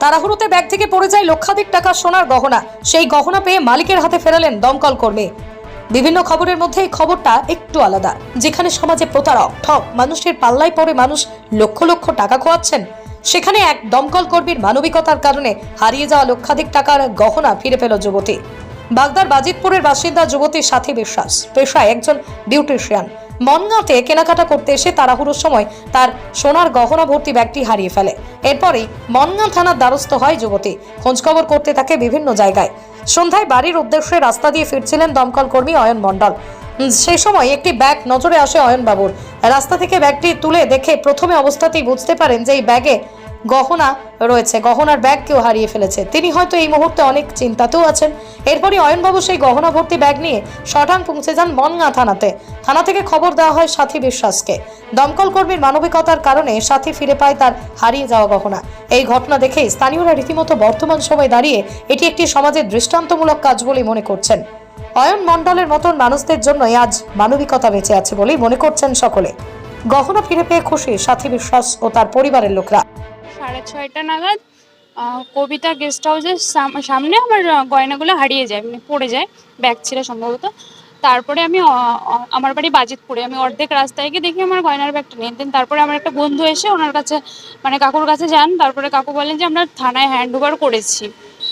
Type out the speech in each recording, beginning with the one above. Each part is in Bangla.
তাড়াহুড়োতে ব্যাগ থেকে পড়ে যায় লক্ষাধিক টাকা সোনার গহনা। সেই গহনা পেয়ে মালিকের হাতে ফেরালেন দমকল কর্মী। বিভিন্ন খবরের মধ্যে এই খবরটা একটু আলাদা। যেখানে সমাজে প্রতারক ঠক মানুষের পাল্লায় পড়ে মানুষ লক্ষ লক্ষ টাকা খোয়াচ্ছেন, সেখানে এক দমকল কর্মীর মানবিকতার কারণে হারিয়ে যাওয়া লক্ষাধিক টাকার গহনা ফিরে পেল যুবতী। বাগদার বাজিতপুরের বাসিন্দা যুবতী সাথী বিশ্বাস পেশায় একজন বিউটিশিয়ান। মনগাঁতে কেনাকাটা করতে এসে তাড়াহুড়োর সময় তার সোনার গহনা ভর্তি ব্যাগটি হারিয়ে ফেলে। এরপরেই মনগাঁ থানার দ্বারস্থ হয় যুবতী। খোঁজখবর করতে থাকে বিভিন্ন জায়গায়। সন্ধ্যায় বাড়ির উদ্দেশ্যে রাস্তা দিয়ে ফিরছিলেন দমকল কর্মী অয়ন মণ্ডল। সেই সময় একটি ব্যাগ নজরে আসে অয়নবাবুর। রাস্তা থেকে ব্যাগটি তুলে দেখে প্রথমে অবস্থাতেই বুঝতে পারেন যে এই ব্যাগে গহনা রয়েছে, গহনার ব্যাগ কেউ হারিয়ে ফেলেছে। তিনি হয়তো এই মুহূর্তে অনেক চিন্তাতেও আছেন। এরপরই অয়নবাবু সেই গহনা ভর্তি ব্যাগ নিয়ে শটাং পৌঁছে যান মনগাঁ থানাতে। থানা থেকে খবর দেওয়া হয় সাথী বিশ্বাসকে। দমকল কর্মীর মানবিকতার কারণে সাথী ফিরে পায় তার হারিয়ে যাওয়া গহনা। এই ঘটনা দেখেই স্থানীয়রা রীতিমতো বর্তমান সময় দাঁড়িয়ে এটি একটি সমাজের দৃষ্টান্তমূলক কাজ বলে মনে করছেন। অয়ন মণ্ডলের মতন মানুষদের জন্যই আজ মানবিকতা বেঁচে আছে বলেই মনে করছেন সকলে। গহনা ফিরে পেয়ে খুশি সাথী বিশ্বাস ও তার পরিবারের লোকরা। সাড়ে ছয়টা নাগাদ কবিতা গেস্ট হাউসের সামনে আমার গয়নাগুলো হারিয়ে যায় মানে পড়ে যায় ব্যাগ ছিল সম্ভবত। তারপরে আমি আমার বাড়ি বাজিতপুরে আমি অর্ধেক রাস্তায় গিয়ে দেখি আমার গয়নার ব্যাগটা নেই। দেন তারপরে আমার একটা বন্ধু এসে ওনার কাছে মানে কাকুর কাছে যান। তারপরে কাকু বলেন যে আমরা থানায় হ্যান্ড ওভার করেছি।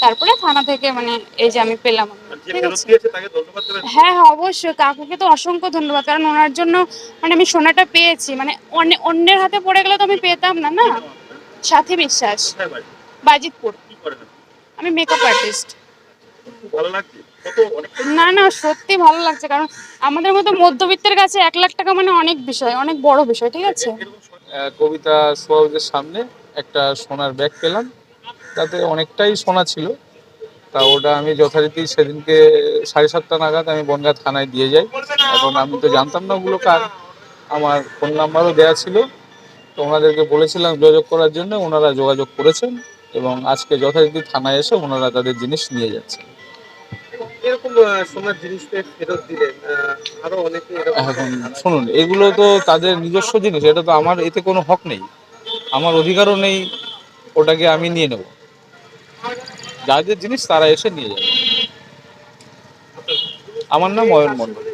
তারপরে থানা থেকে মানে এই যে আমি পেলাম। ঠিক আছে। হ্যাঁ হ্যাঁ অবশ্যই। কাকুকে তো অসংখ্য ধন্যবাদ কারণ ওনার জন্য মানে আমি সোনাটা পেয়েছি। মানে অন্যের হাতে পড়ে গেলে তো আমি পেতাম না না? সাথী বিশ্বাস। কোথায় বাজিতপুর? আমি মেকআপ আর্টিস্ট না না সত্যি ভালো লাগছে কারণ আমাদের মতো মধ্যবিত্তের কাছে এক লাখ টাকা মানে অনেক বিষয় অনেক বড় বিষয় ঠিক আছে? কবিতা সোহাউজের সামনে একটা সোনার ব্যাগ পেলাম। তাতে অনেকটাই সোনা ছিল। তা ওটা আমি যথারীতি সেদিনকে সাড়ে সাতটা নাগাদ আমি বনগাঁ থানায় দিয়ে যাই। এখন আমি তো জানতাম না ওগুলো কার। আমার ফোন নাম্বারও দেওয়া ছিল। তো ওনাদেরকে বলেছিলাম যোগাযোগ করার জন্য ওনারা যোগাযোগ করেছেন এবং আজকে যথারীতি থানায় এসে ওনারা তাদের জিনিস নিয়ে যাচ্ছেন। এরকম সোনার জিনিস ফেরত দিলেন আরও অনেকে শুনুন এগুলো তো তাদের নিজস্ব জিনিস এটা তো আমার এতে কোনো হক নেই। আমার অধিকারও নেই ওটাকে আমি নিয়ে নেব। যাদের জিনিস তারা এসে নিয়ে যাবে। আমার নাম ময়ন মণ্ডল।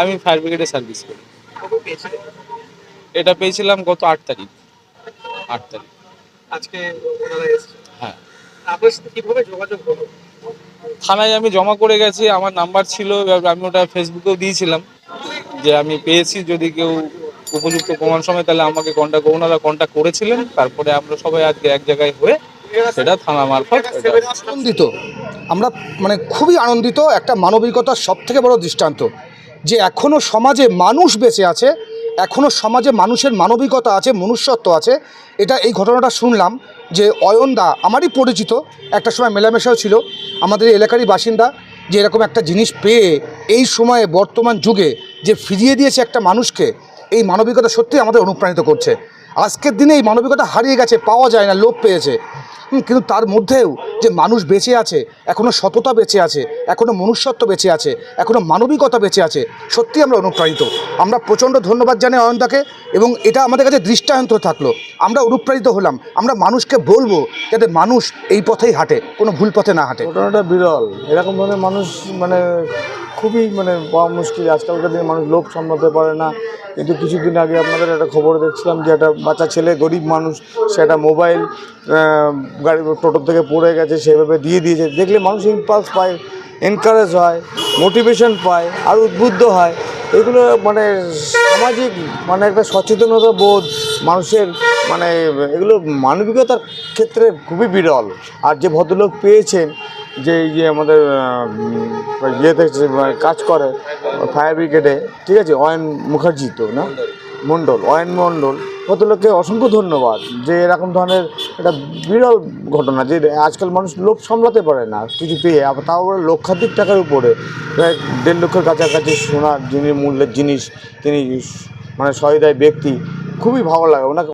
আমি ফায়ার ব্রিগেডে সার্ভিস করি। এটা পেয়েছিলাম গত আট তারিখ। আট তারিখ। আজকে হ্যাঁ। আপনার সাথে কীভাবে যোগাযোগ হলো? থানায় আমি জমা করে গেছি আমার নাম্বার ছিল এবার আমি ওটা ফেসবুকেও দিয়েছিলাম যে আমি পেয়েছি যদি কেউ উপযুক্ত প্রমাণ সময় তাহলে আমাকে কন্ট্যাক্ট ওনারা কন্ট্যাক্ট করেছিলেন তারপরে আমরা সবাই আজকে এক জায়গায় হয়ে সেটা থানা মারফত আনন্দিত। আমরা মানে খুবই আনন্দিত একটা মানবিকতার সব থেকে বড় দৃষ্টান্ত যে এখনও সমাজে মানুষ বেঁচে আছে এখনও সমাজে মানুষের মানবিকতা আছে, মনুষ্যত্ব আছে। এটা এই ঘটনাটা শুনলাম যে অয়নদা আমারই পরিচিত, একটা সময় মেলামেশাও ছিল, আমাদের এলাকারই বাসিন্দা, যে এরকম একটা জিনিস পেয়ে এই সময়ে বর্তমান যুগে যে ফিরিয়ে দিয়েছে একটা মানুষকে, এই মানবিকতা সত্যি আমাদের অনুপ্রাণিত করছে। আজকের দিনে এই মানবিকতা হারিয়ে গেছে, পাওয়া যায় না, লোপ পেয়েছে। কিন্তু তার মধ্যেও যে মানুষ বেঁচে আছে এখনও সততা বেঁচে আছে এখনও মনুষ্যত্ব বেঁচে আছে এখনও মানবিকতা বেঁচে আছে সত্যি আমরা অনুপ্রাণিত। আমরা প্রচণ্ড ধন্যবাদ জানাই অয়নদাকে এবং এটা আমাদের কাছে দৃষ্টান্ত থাকল। আমরা অনুপ্রাণিত হলাম, আমরা মানুষকে বলব যাতে মানুষ এই পথেই হাঁটে, কোনো ভুল পথে না হাঁটে। ঘটনাটা বিরল। এরকম ধরনের মানুষ মানে খুবই মানে পাওয়া মুশকিল। আজকালকার দিনে মানুষ লোভ সামলাতে পারে না। কিন্তু কিছুদিন আগে আপনাদের একটা খবর দেখছিলাম যে একটা বাচ্চা ছেলে, গরিব মানুষ, সে একটা মোবাইল গাড়ি টোটোর থেকে পড়ে গেছে, সেভাবে দিয়ে দিয়েছে। দেখলে মানুষ ইম্পালস পায় এনকারেজ হয় মোটিভেশন পায় আর উদ্বুদ্ধ হয়। এগুলো মানে সামাজিক মানে একটা সচেতনতা বোধ মানুষের মানে এগুলো মানবিকতার ক্ষেত্রে খুবই বিরল। আর যে ভদ্রলোক পেয়েছেন যে এই যে আমাদের ইয়েতে কাজ করে, ফায়ার ব্রিগেডে, ঠিক আছে, অয়ন মুখার্জি তো, না? মণ্ডল, অয়ন মণ্ডল। ভদ্রলোককে অসংখ্য ধন্যবাদ যে এরকম ধরনের একটা বিরল ঘটনা, যে আজকাল মানুষ লোভ সামলাতে পারে না কিছু পেয়ে তাও লক্ষাধিক টাকার উপরে। প্রায় দেড় লক্ষের কাছাকাছি সোনার যিনি মূল্যের জিনিস, তিনি মানে সহৃদয় ব্যক্তি, খুবই ভালো লাগে। ওনাকে